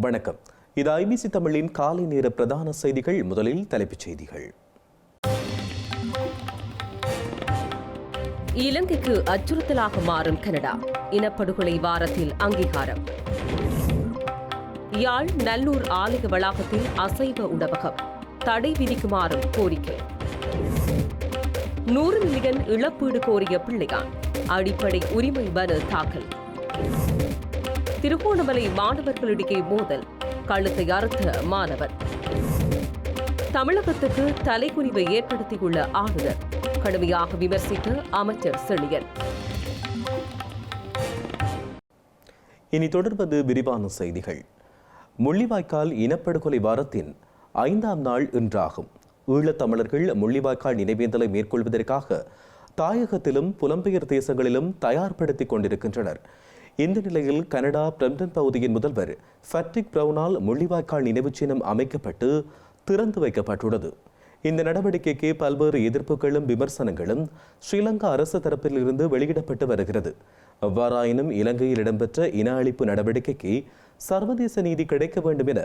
வணக்கம். இது ஐபிசி தமிழின் காலை நேர பிரதான செய்திகள். முதலில் தலைப்புச் செய்திகள். இலங்கைக்கு அச்சுறுத்தலாக மாறும் கனடா. இனப்படுகொலை வாரத்தில் அங்கீகாரம். யாழ் நல்லூர் ஆலய வளாகத்தில் அசைவ உணவகம். தடை விதிக்குமாறும் கோரிக்கை. நூறு மில்லியன் இழப்பீடு கோரிய பிள்ளையான். அடிப்படை உரிமை மனு தாக்கல். திருகோணமலை மாணவர்களிடையே மோதல். கழுத்தை அறுத்த மாணவர். தமிழகத்துக்கு தலைக்குனிவை ஏற்படுத்தியுள்ள ஆளுநர். கடுமையாக விமர்சித்த அமைச்சர் செழியன். இனி தொடர்வது விரிவான செய்திகள். முள்ளிவாய்க்கால் இனப்படுகொலை வாரத்தின் ஐந்தாம் நாள் இன்றாகும். ஈழத்தமிழர்கள் முள்ளிவாய்க்கால் நினைவேந்தலை மேற்கொள்வதற்காக தாயகத்திலும் புலம்பெயர் தேசங்களிலும் தயார்படுத்திக் கொண்டிருக்கின்றனர். இந்த நிலையில் கனடா பிரம்டன் பகுதியின் முதல்வர் ஃபட்ரிக் பிரவுனால் முள்ளிவாய்க்கால் நினைவுச் சின்னம் அமைக்கப்பட்டு திறந்து வைக்கப்பட்டுள்ளது. இந்த நடவடிக்கைக்கு பல்வேறு எதிர்ப்புகளும் விமர்சனங்களும் ஸ்ரீலங்கா அரசு தரப்பில் இருந்து வெளியிடப்பட்டு வருகிறது. அவ்வாறாயினும் இலங்கையில் இடம்பெற்ற இன அழிப்பு நடவடிக்கைக்கு சர்வதேச நீதி கிடைக்க வேண்டும் என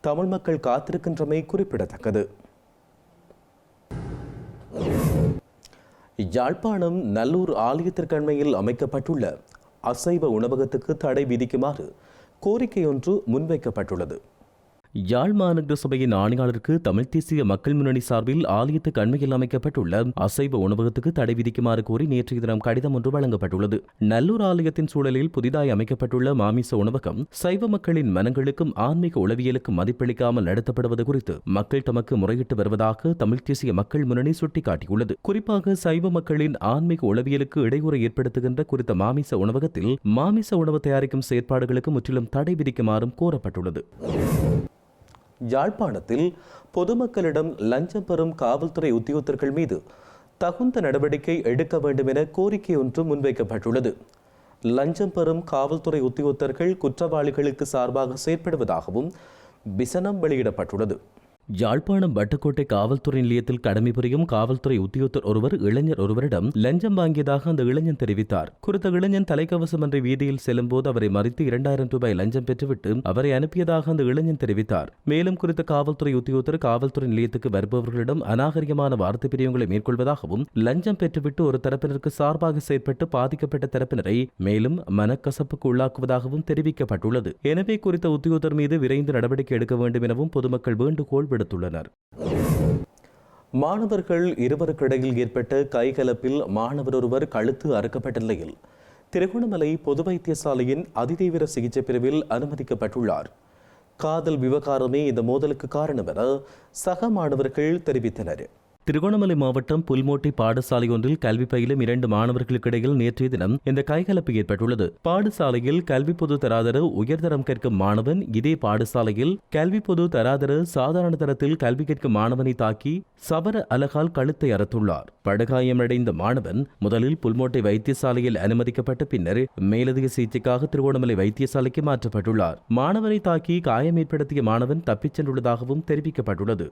தமிழ் மக்கள் காத்திருக்கின்றமை குறிப்பிடத்தக்கது. யாழ்ப்பாணம் நல்லூர் ஆலயத்திற்கண்மையில் அமைக்கப்பட்டுள்ள அசைவ உணவகத்துக்கு தடை விதிக்குமாறு கோரிக்கை ஒன்று முன்வைக்கப்பட்டுள்ளது. யாழ் மாநகர சபையின் ஆணையாளருக்கு தமிழ் தேசிய மக்கள் முன்னணி சார்பில் ஆலயத்துக்கு அண்மையில் அமைக்கப்பட்டுள்ள அசைவ உணவகத்துக்கு தடை விதிக்குமாறு கோரி நேற்றைய தினம் கடிதம் ஒன்று வழங்கப்பட்டுள்ளது. நல்லூர் ஆலயத்தின் சூழலில் புதிதாய் அமைக்கப்பட்டுள்ள மாமிச உணவகம் சைவ மக்களின் மனங்களுக்கும் ஆன்மீக உளவியலுக்கும் மதிப்பளிக்காமல் நடத்தப்படுவது குறித்து மக்கள் தமக்கு முறையிட்டு வருவதாக தமிழ் தேசிய மக்கள் முன்னணி சுட்டிக்காட்டியுள்ளது. குறிப்பாக சைவ மக்களின் ஆன்மீக உளவியலுக்கு இடையூறை ஏற்படுத்துகின்ற குறித்த மாமிச உணவகத்தில் மாமிச உணவு தயாரிக்கும் செயற்பாடுகளுக்கு முற்றிலும் தடை விதிக்குமாறும் கோரப்பட்டுள்ளது. யாழ்ப்பாணத்தில் பொதுமக்களிடம் லஞ்சம் பெறும் காவல்துறை உத்தியோகத்தர்கள் மீது தகுந்த நடவடிக்கை எடுக்க வேண்டும் என கோரிக்கை ஒன்று முன்வைக்கப்பட்டுள்ளது. லஞ்சம் பெறும் காவல்துறை உத்தியோகத்தர்கள் குற்றவாளிகளுக்கு சார்பாக செயற்படுவதாகவும் விசனம் வெளியிடப்பட்டுள்ளது. யாழ்ப்பாணம் வட்டுக்கோட்டை காவல்துறை நிலையத்தில் கடமை புரியும் காவல்துறை உத்தியோகத்தர் ஒருவர் இளைஞர் ஒருவரிடம் லஞ்சம் வாங்கியதாக அந்த இளைஞன் தெரிவித்தார். குறித்த இளைஞன் தலைக்கவசம் என்ற வீதியில் செல்லும்போது அவரை மறித்து இரண்டாயிரம் ரூபாய் லஞ்சம் பெற்றுவிட்டு அவரை அனுப்பியதாக அந்த இளைஞன் தெரிவித்தார். மேலும் குறித்த காவல்துறை உத்தியோகத்தர் காவல்துறை நிலையத்துக்கு வருபவர்களிடம் அநாகரிகமான வார்த்தை பிரிவுகளை மேற்கொள்வதாகவும் லஞ்சம் பெற்றுவிட்டு ஒரு தரப்பினருக்கு சார்பாக செயற்பட்டு பாதிக்கப்பட்ட தரப்பினரை மேலும் மனக்கசப்புக்கு உள்ளாக்குவதாகவும் தெரிவிக்கப்பட்டுள்ளது. எனவே குறித்த உத்தியோகத்தர் மீது விரைந்து நடவடிக்கை எடுக்க வேண்டும் எனவும் பொதுமக்கள் வேண்டுகோள் விடுத்துள்ளனர் மாணவர்கள் இருவருக்கிடையில் ஏற்பட்ட கைகலப்பில் மாணவர் ஒருவர் கழுத்து அறுக்கப்பட்ட நிலையில் திருகோணமலை பொது வைத்தியசாலையின் அதிதீவிர சிகிச்சை பிரிவில் அனுமதிக்கப்பட்டுள்ளார். காதல் விவகாரமே இந்த மோதலுக்கு காரணம் என சக மாணவர்கள் தெரிவித்தனர். திருகோணமலை மாவட்டம் புல்மோட்டை பாடசாலை ஒன்றில் கல்வி பயிலும் இரண்டு மாணவர்களுக்கிடையில் நேற்றைய தினம் இந்த கைகலப்பு ஏற்பட்டுள்ளது. பாடசாலையில் கல்வி பொது தராதர உயர்தரம் கற்கும் மாணவன் இதே பாடசாலையில் கல்வி பொது தராதர சாதாரண தரத்தில் கல்வி கேட்கும் மாணவனை தாக்கி சவர அலகால் கழுத்தை அறுத்துள்ளார். படுகாயமடைந்த மாணவன் முதலில் புல்மோட்டை வைத்தியசாலையில் அனுமதிக்கப்பட்ட பின்னர் மேலதிக சிகிச்சைக்காக திருகோணமலை வைத்தியசாலைக்கு மாற்றப்பட்டுள்ளார். மாணவனை தாக்கி காயம் ஏற்படுத்திய மாணவன் தப்பிச் சென்றுள்ளதாகவும் தெரிவிக்கப்பட்டுள்ளது.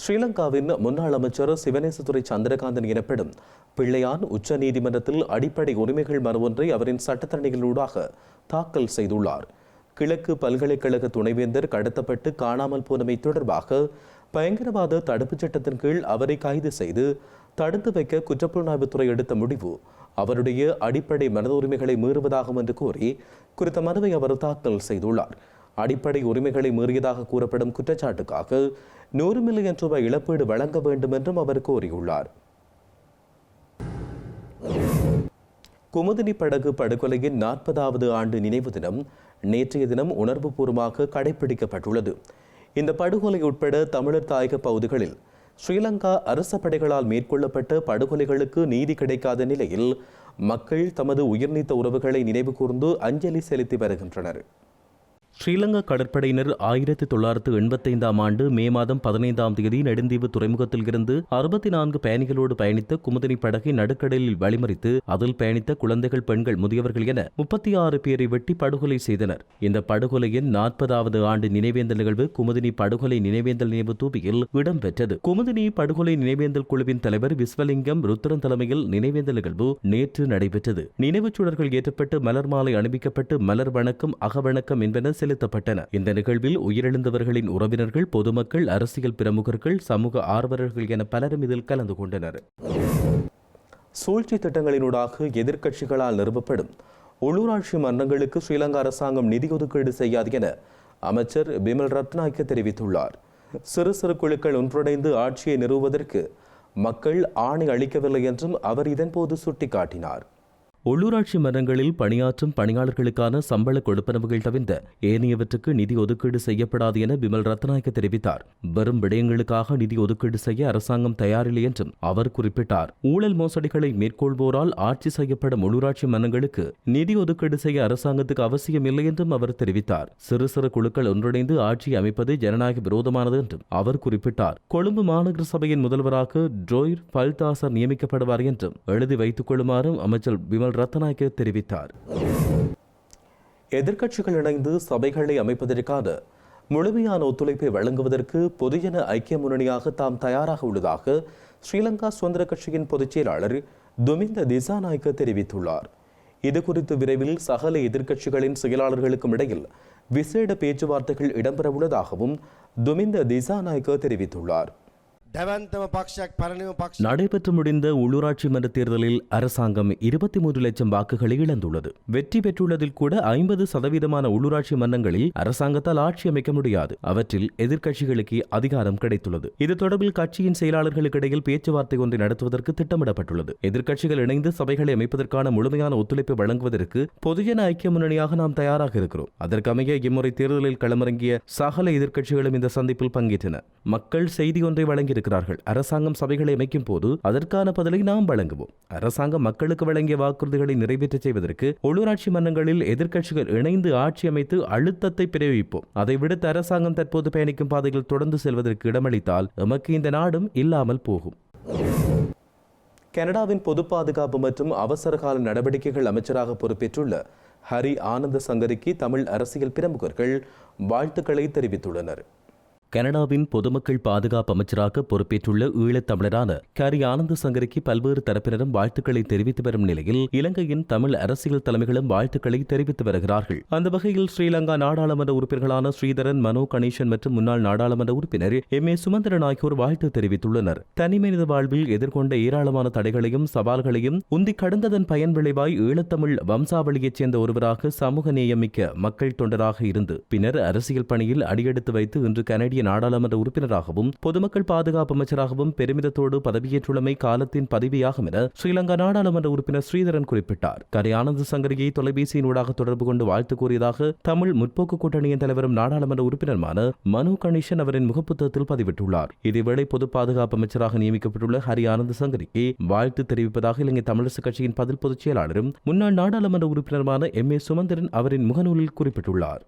ஸ்ரீலங்காவின் முன்னாள் அமைச்சர் சிவனேசதுரை சந்திரகாந்தன் எனப்படும் பிள்ளையான் உச்ச நீதிமன்றத்தில் அடிப்படை உரிமைகள் மனு ஒன்றை அவரின் சட்டத்தரணிகளூடாக தாக்கல் செய்துள்ளார். கிழக்கு பல்கலைக்கழக துணைவேந்தர் கடத்தப்பட்டு காணாமல் போனமை தொடர்பாக பயங்கரவாத தடுப்புச் சட்டத்தின் கீழ் அவரை கைது செய்து தடுத்து வைக்க குற்றப்புலனாய்வுத்துறை எடுத்த முடிவு அவருடைய அடிப்படை மனித உரிமைகளை மீறுவதாகும் என்று கூறி குறித்த மனுவை அவர் தாக்கல் செய்துள்ளார். அடிப்படை உரிமைகளை மீறியதாக கூறப்படும் குற்றச்சாட்டுக்காக நூறு மில்லியன் ரூபாய் இழப்பீடு வழங்க வேண்டும் என்றும் அவர் கோரியுள்ளார். குமுதினி படகு படுகொலையின் நாற்பதாவது ஆண்டு நினைவு தினம் நேற்றைய தினம் உணர்வுபூர்வமாக கடைபிடிக்கப்பட்டுள்ளது. இந்த படுகொலை உட்பட தமிழர் தாயக பகுதிகளில் ஸ்ரீலங்கா அரச படைகளால் மேற்கொள்ளப்பட்ட படுகொலைகளுக்கு நீதி கிடைக்காத நிலையில் மக்கள் தமது உயிர்நீத்த உறவுகளை நினைவு கூர்ந்து அஞ்சலி செலுத்தி வருகின்றனர். ஸ்ரீலங்கா கடற்படையினர் ஆயிரத்தி தொள்ளாயிரத்து எண்பத்தைந்தாம் ஆண்டு மே மாதம் பதினைந்தாம் தேதி நெடுந்தீவு துறைமுகத்தில் இருந்து அறுபத்தி நான்கு பயணிகளோடு பயணித்த குமுதினி படகை நடுக்கடலில் வழிமறித்து அதில் பயணித்த குழந்தைகள் பெண்கள் முதியவர்கள் என முப்பத்தி ஆறு பேரை வெட்டி படுகொலை செய்தனர். இந்த படுகொலையின் நாற்பதாவது ஆண்டு நினைவேந்தல் நிகழ்வு குமுதினி படுகொலை நினைவேந்தல் நினைவு தூபியில் இடம்பெற்றது. குமுதினி படுகொலை நினைவேந்தல் குழுவின் தலைவர் விஸ்வலிங்கம் ருத்ரன் தலைமையில் நினைவேந்தல் நிகழ்வு நேற்று நடைபெற்றது. நினைவுச் சுடர்கள் ஏற்றப்பட்டு மலர் மாலை அணிவிக்கப்பட்டு மலர் வணக்கம் அகவணக்கம் என்பன செலுத்தப்பட்டன. இந்த நிகழ்வில் உயிரிழந்தவர்களின் உறவினர்கள் பொதுமக்கள் அரசியல் பிரமுகர்கள் சமூக ஆர்வலர்கள் என பலரும் இதில் கலந்து கொண்டனர். சூழ்ச்சி திட்டங்களினூடாக எதிர்க்கட்சிகளால் நிறுவப்படும் உள்ளூராட்சி மன்றங்களுக்கு ஸ்ரீலங்கா அரசாங்கம் நிதி ஒதுக்கீடு செய்யாது என அமைச்சர் பிமல் ரத்னாய்க்கு தெரிவித்துள்ளார். சிறு சிறு குழுக்கள் ஒன்றிணைந்து ஆட்சியை நிறுவுவதற்கு மக்கள் ஆணை அளிக்கவில்லை என்றும் அவர் இதன்போது சுட்டிக்காட்டினார். உள்ளூராட்சி மன்றங்களில் பணியாற்றும் பணியாளர்களுக்கான சம்பள கொடுப்பனவுகள் தவிர்ந்த ஏனையவற்றுக்கு நிதி ஒதுக்கீடு செய்யப்படாது என பிமல் ரத்நாயக்க தெரிவித்தார். வெறும் விடயங்களுக்காக நிதி ஒதுக்கீடு செய்ய அரசாங்கம் தயாரில்லை என்றும் அவர் குறிப்பிட்டார். ஊழல் மோசடிகளை மேற்கொள்வோரால் ஆட்சி செய்யப்படும் உள்ளூராட்சி மன்றங்களுக்கு நிதி ஒதுக்கீடு செய்ய அரசாங்கத்துக்கு அவசியம் இல்லை என்றும் அவர் தெரிவித்தார். சிறு சிறு குழுக்கள் ஒன்றிணைந்து ஆட்சி அமைப்பது ஜனநாயக விரோதமானது என்றும் அவர் குறிப்பிட்டார். கொழும்பு மாநகர சபையின் முதல்வராக ட்ரோயர் பல்தாசர் நியமிக்கப்படுவார் என்றும் எழுதி வைத்துக் கொள்ளுமாறும் அமைச்சர் பிமல் ரத்நாயக்க தெரிவித்தார். எதிர்க்கட்சிகள் இணைந்து சபைகளை அமைப்பதற்கான முழுமையான ஒத்துழைப்பை வழங்குவதற்கு பொதுஜன ஐக்கிய முன்னணியாக தாம் தயாராக உள்ளதாக ஸ்ரீலங்கா சுதந்திர கட்சியின் பொதுச் செயலாளர் துமிந்த திசாநாயக்க தெரிவித்துள்ளார். இதுகுறித்து விரைவில் சகல எதிர்க்கட்சிகளின் செயலாளர்களுக்கும் இடையில் விசேட பேச்சுவார்த்தைகள் இடம்பெறவுள்ளதாகவும் துமிந்த திசாநாயக்க தெரிவித்துள்ளார். நடைபெற்று முடிந்த உள்ளூராட்சி மன்ற தேர்தலில் அரசாங்கம் இருபத்தி மூன்று லட்சம் வாக்குகளை இழந்துள்ளது. வெற்றி பெற்றுள்ளதில் கூட ஐம்பது சதவீதமான உள்ளூராட்சி மன்றங்களில் அரசாங்கத்தால் ஆட்சி அமைக்க முடியாது. அவற்றில் எதிர்க்கட்சிகளுக்கு அதிகாரம் கிடைத்துள்ளது. இது தொடர்பில் கட்சியின் செயலாளர்களுக்கு இடையில் பேச்சுவார்த்தை ஒன்றை நடத்துவதற்கு திட்டமிடப்பட்டுள்ளது. எதிர்க்கட்சிகள் இணைந்து சபைகளை அமைப்பதற்கான முழுமையான ஒத்துழைப்பு வழங்குவதற்கு பொதுஜன ஐக்கிய முன்னணியாக நாம் தயாராக இருக்கிறோம். அதற்கமைய இம்முறை தேர்தலில் களமிறங்கிய சகல எதிர்க்கட்சிகளும் இந்த சந்திப்பில் பங்கேற்றன. மக்கள் செய்தி ஒன்றை வழங்கியிருக்கிறார்கள் அரசாங்கம் சபைகளை அமைக்கும் போது அதற்கான பதிலை நாம் வழங்குவோம். அரசாங்கம் மக்களுக்கு வழங்கிய வாக்குறுதிகளை நிறைவேற்ற செய்வதற்கு உள்ளூராட்சி மன்றங்களில் எதிர்க்கட்சிகள் இணைந்து ஆட்சி அமைத்து அழுத்தத்தை பிரயோகிப்போம். அதை விடுத்து அரசாங்கம் தற்போது பயணிக்கும் பாதையில் தொடர்ந்து செல்வதற்கு இடமளித்தால் எமக்கு இந்த நாடும் இல்லாமல் போகும். கனடாவின் பொது பாதுகாப்பு மற்றும் அவசரகால நடவடிக்கைகள் அமைச்சராக பொறுப்பேற்றுள்ள ஹரி ஆனந்த சங்கரிக்கு தமிழ் அரசியல் பிரமுகர்கள் வாழ்த்துக்களை தெரிவித்துள்ளனர். கனடாவின் பொதுமக்கள் பாதுகாப்பு அமைச்சராக பொறுப்பேற்றுள்ள ஈழத்தமிழரான கரி ஆனந்த சங்கரிக்கு பல்வேறு தரப்பினரும் வாழ்த்துக்களை தெரிவித்து வரும் நிலையில் இலங்கையின் தமிழ் அரசியல் தலைமைகளும் வாழ்த்துக்களை தெரிவித்து வருகிறார்கள். அந்த வகையில் ஸ்ரீலங்கா நாடாளுமன்ற உறுப்பினர்களான ஸ்ரீதரன் மனோ கணேசன் மற்றும் முன்னாள் நாடாளுமன்ற உறுப்பினர் எம் ஏ சுமந்திரன் ஆகியோர் வாழ்த்து தெரிவித்துள்ளனர். தனிமனித வாழ்வில் எதிர்கொண்ட ஏராளமான தடைகளையும் சவால்களையும் உந்தி கடந்ததன் பயன் விளைவாய் ஈழத்தமிழ் வம்சாவளியைச் சேர்ந்த ஒருவராக சமூக நேயமிக்க மக்கள் தொண்டராக இருந்து பின்னர் அரசியல் பணியில் அடியெடுத்து வைத்து இன்று கனடிய நாடாளுமன்ற உறுப்பினராகவும் பொதுமக்கள் பாதுகாப்பு அமைச்சராகவும் பெருமிதத்தோடு பதவியேற்றுள்ளமை காலத்தின் பதவியாகும் என ஸ்ரீலங்கா நாடாளுமன்ற உறுப்பினர் ஸ்ரீதரன் குறிப்பிட்டார். கரை ஆனந்த சங்கரியை தொலைபேசியினூடாக தொடர்பு கொண்டு வாழ்த்து கூறியதாக தமிழ் முற்போக்கு கூட்டணியின் தலைவரும் நாடாளுமன்ற உறுப்பினருமான மனு கணேசன் அவரின் முகப்புத்தகத்தில் பதிவிட்டுள்ளார். இதேவேளை பொது பாதுகாப்பு அமைச்சராக நியமிக்கப்பட்டுள்ள ஹரி ஆனந்த சங்கரிக்கு வாழ்த்து தெரிவிப்பதாக இலங்கை தமிழரசு கட்சியின் பதில் பொதுச் செயலாளரும் முன்னாள் நாடாளுமன்ற உறுப்பினருமான எம் ஏ சுமந்திரன் அவரின் முகநூலில் குறிப்பிட்டுள்ளார்.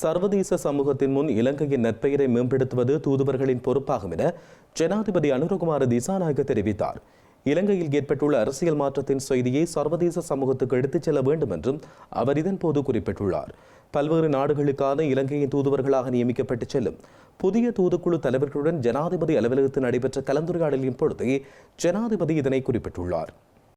சர்வதேச சமூகத்தின் முன் இலங்கையின் நற்பெயரை மேம்படுத்துவது தூதுவர்களின் பொறுப்பாகும் என ஜனாதிபதி அனுரகுமார திசாநாயக்க தெரிவித்தார். இலங்கையில் ஏற்பட்டுள்ள அரசியல் மாற்றத்தின் செய்தியை சர்வதேச சமூகத்துக்கு எடுத்துச் செல்ல வேண்டும் என்றும் அவர் இதன்போது குறிப்பிட்டுள்ளார். பல்வேறு நாடுகளுக்கான இலங்கையின் தூதுவர்களாக நியமிக்கப்பட்டு செல்லும் புதிய தூதுக்குழு தலைவர்களுடன் ஜனாதிபதி அலுவலகத்தில் நடைபெற்ற கலந்துரையாடலின் பொழுது ஜனாதிபதி இதனை குறிப்பிட்டுள்ளார்.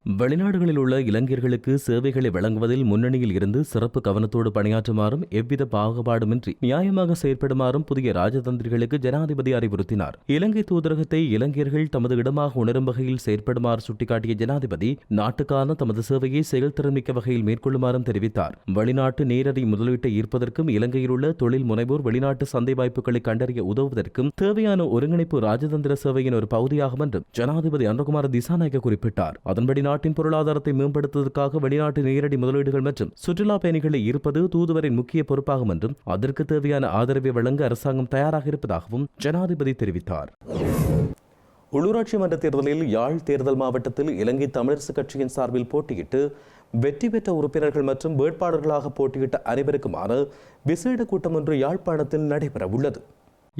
வெளிநாடுகளில் உள்ள இளைஞர்களுக்கு சேவைகளை வழங்குவதில் முன்னணியில் இருந்து சிறப்பு கவனத்தோடு பணியாற்றுமாறும் எவ்வித பாகுபாடுமின்றி நியாயமாக செயற்படுமாறும் புதிய ராஜதந்திரிகளுக்கு ஜனாதிபதி அறிவுறுத்தினார். இலங்கை தூதரகத்தை இளைஞர்கள் தமது இடமாக உணரும் வகையில் செயற்படுமாறு சுட்டிக்காட்டிய ஜனாதிபதி நாட்டுக்கான தமது சேவையை செயல்திறன்மிக்க வகையில் மேற்கொள்ளுமாறும் தெரிவித்தார். வெளிநாட்டு நேரடி முதலீட்டை ஈர்ப்பதற்கும் இலங்கையில் உள்ள தொழில் முனைவோர் வெளிநாட்டு சந்தை வாய்ப்புகளை கண்டறிய உதவுவதற்கும் தேவையான ஒருங்கிணைப்பு ராஜதந்திர சேவையின் ஒரு பகுதியாகும் என்றும் ஜனாதிபதி அனுகுமார திசாநாயக்க குறிப்பிட்டார். அதன்படி நாட்டின் பொருளாதாரத்தை மேம்படுத்துவதற்காக வெளிநாட்டு நேரடி முதலீடுகள் மற்றும் சுற்றுலா பயணிகளை ஈர்ப்பது தூதுவரின் முக்கிய பொறுப்பாகும் என்றும் அதற்கு தேவையான ஆதரவை வழங்க அரசாங்கம் தயாராக இருப்பதாகவும் ஜனாதிபதி தெரிவித்தார். உள்ளூராட்சி மன்ற தேர்தலில் யாழ் தேர்தல் மாவட்டத்தில் இலங்கை தமிழரசு கட்சியின் சார்பில் போட்டியிட்டு வெற்றி பெற்ற உறுப்பினர்கள் மற்றும் வேட்பாளர்களாக போட்டியிட்ட அனைவருக்குமான விசேட கூட்டம் ஒன்று யாழ்ப்பாணத்தில் நடைபெற உள்ளது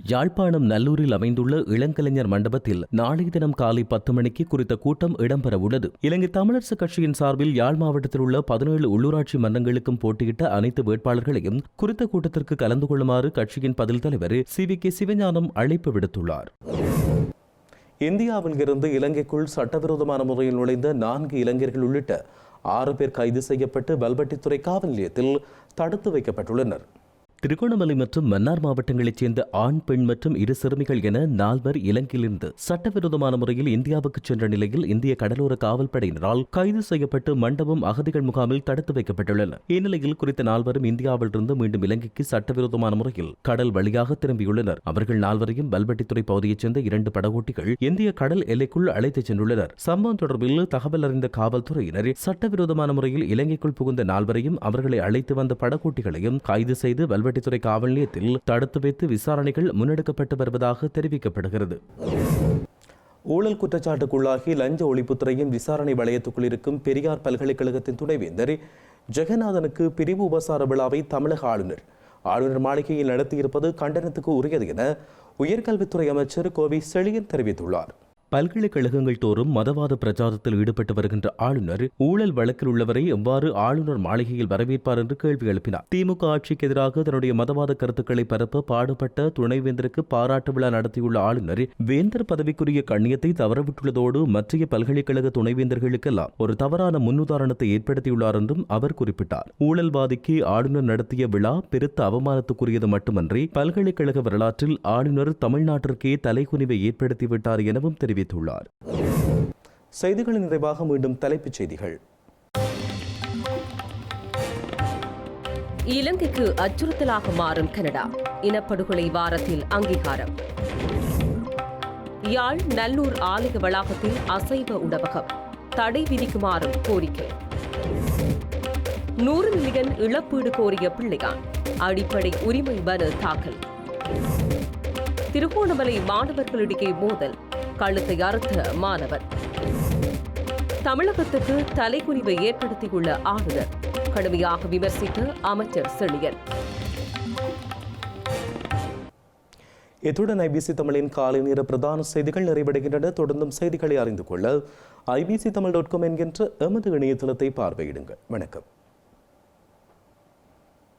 யாழ்ப்பாணம் நல்லூரில் அமைந்துள்ள இளங்கலைஞர் மண்டபத்தில் நாளைய தினம் காலை பத்து மணிக்கு குறித்த கூட்டம் இடம்பெறவுள்ளது. இலங்கை தமிழரசு கட்சியின் சார்பில் யாழ் மாவட்டத்தில் உள்ள பதினேழு உள்ளூராட்சி மன்றங்களுக்கும் போட்டியிட்ட அனைத்து வேட்பாளர்களையும் குறித்த கூட்டத்திற்கு கலந்து கொள்ளுமாறு கட்சியின் பதில் தலைவர் சி வி கே சிவஞானம் அழைப்பு விடுத்துள்ளார். இந்தியாவில் இருந்து இலங்கைக்குள் சட்டவிரோதமான முறையில் நுழைந்த நான்கு இளைஞர்கள் உள்ளிட்ட ஆறு பேர் கைது செய்யப்பட்டு வல்வெட்டித்துறை காவல் நிலையத்தில் தடுத்து வைக்கப்பட்டுள்ளனர். திருகோணமலை மற்றும் மன்னார் மாவட்டங்களைச் சேர்ந்த ஆண் பெண் மற்றும் இரு சிறுமிகள் என நால்வர் இலங்கையிலிருந்து சட்டவிரோதமான முறையில் இந்தியாவுக்கு சென்ற நிலையில் இந்திய கடலோர காவல்படையினரால் கைது செய்யப்பட்டு மண்டபம் அகதிகள் முகாமில் தடுத்து வைக்கப்பட்டுள்ளனர். இந்நிலையில் குறித்த நால்வரும் இந்தியாவிலிருந்து மீண்டும் இலங்கைக்கு சட்டவிரோதமான முறையில் கடல் வழியாக திரும்பியுள்ளனர். அவர்கள் நால்வரையும் பல்வெட்டித்துறை பகுதியைச் சேர்ந்த இரண்டு படகோட்டிகள் இந்திய கடல் எல்லைக்குள் அழைத்துச் சென்றுள்ளனர். சம்பவம் தொடர்பில் தகவல் அறிந்த காவல்துறையினர் சட்டவிரோதமான முறையில் இலங்கைக்குள் புகுந்த நால்வரையும் அவர்களை அழைத்து வந்த படகோட்டிகளையும் கைது செய்து வல்வெட்டித்துறை காவல் நிலையத்தில் தடுத்து வைத்து விசாரணைகள் முன்னெடுக்கப்பட்டு வருவதாக தெரிவிக்கப்படுகிறது. ஊழல் குற்றச்சாட்டுக்குள்ளாகி லஞ்ச ஒழிப்புத்துறையின் விசாரணை வளையத்துக்குள் இருக்கும் பெரியார் பல்கலைக்கழகத்தின் துணைவேந்தர் ஜெகநாதனுக்கு பிரிவு உபசார விழாவை தமிழக ஆளுநர் ஆளுநர் மாளிகையில் நடத்தியிருப்பது கண்டனத்துக்கு உரியது என உயர்கல்வித்துறை அமைச்சர் கோவி செழியன் தெரிவித்துள்ளார். பல்கலைக்கழகங்கள் தோறும் மதவாத பிரச்சாரத்தில் ஈடுபட்டு வருகின்ற ஆளுநர் ஊழல் வழக்கில் உள்ளவரை எவ்வாறு ஆளுநர் மாளிகையில் வரவேற்பார் என்று கேள்வி எழுப்பினார். திமுக ஆட்சிக்கு எதிராக தன்னுடைய மதவாத கருத்துக்களை பரப்ப பாடுபட்ட துணைவேந்தருக்கு பாராட்டு விழா நடத்தியுள்ள ஆளுநர் வேந்தர் பதவிக்குரிய கண்ணியத்தை தவறவிட்டுள்ளதோடு மற்றைய பல்கலைக்கழக துணைவேந்தர்களுக்கெல்லாம் ஒரு தவறான முன்னுதாரணத்தை ஏற்படுத்தியுள்ளார் என்றும் அவர் குறிப்பிட்டார். ஊழல்வாதிக்கு ஆளுநர் நடத்திய விழா பெருத்த அவமானத்துக்குரியது மட்டுமன்றி பல்கலைக்கழக வரலாற்றில் ஆளுநர் தமிழ்நாட்டிற்கே தலைக்குனிவை ஏற்படுத்திவிட்டார் எனவும் தெரிவித்தார். தெரிவித்துள்ளார். செய்திகளின் நிறைவாக மீண்டும் தலைப்புச் செய்திகள். இலங்கைக்கு அச்சுறுத்தலாக மாறும் கனடா. இனப்படுகொலை வாரத்தில் அங்கீகாரம். யாழ் நல்லூர் ஆலய வளாகத்தில் அசைவ உணவகம். தடை விதிக்குமாறும் கோரிக்கை. நூறு மில்லியன் இழப்பீடு கோரிய பிள்ளையான். அடிப்படை உரிமை மனு தாக்கல். திருகோணமலை மாணவர்களிடையே மோதல். கழுத்தை அறுத்த மாணவர். தமிழகத்துக்கு தலைக்குனிவை ஏற்படுத்தியுள்ள ஆளுநர். கடுமையாக விமர்சித்த அமைச்சர் செழியன். இத்துடன் ஐபிசி தமிழின் காலை நேர பிரதான செய்திகள் நிறைவடைகின்றன. தொடர்ந்தும் செய்திகளை அறிந்து கொள்ள ஐபிசி தமிழ் டாட் காம் என்கின்ற எமது இணையதளத்தை பார்வையிடுங்கள். வணக்கம்.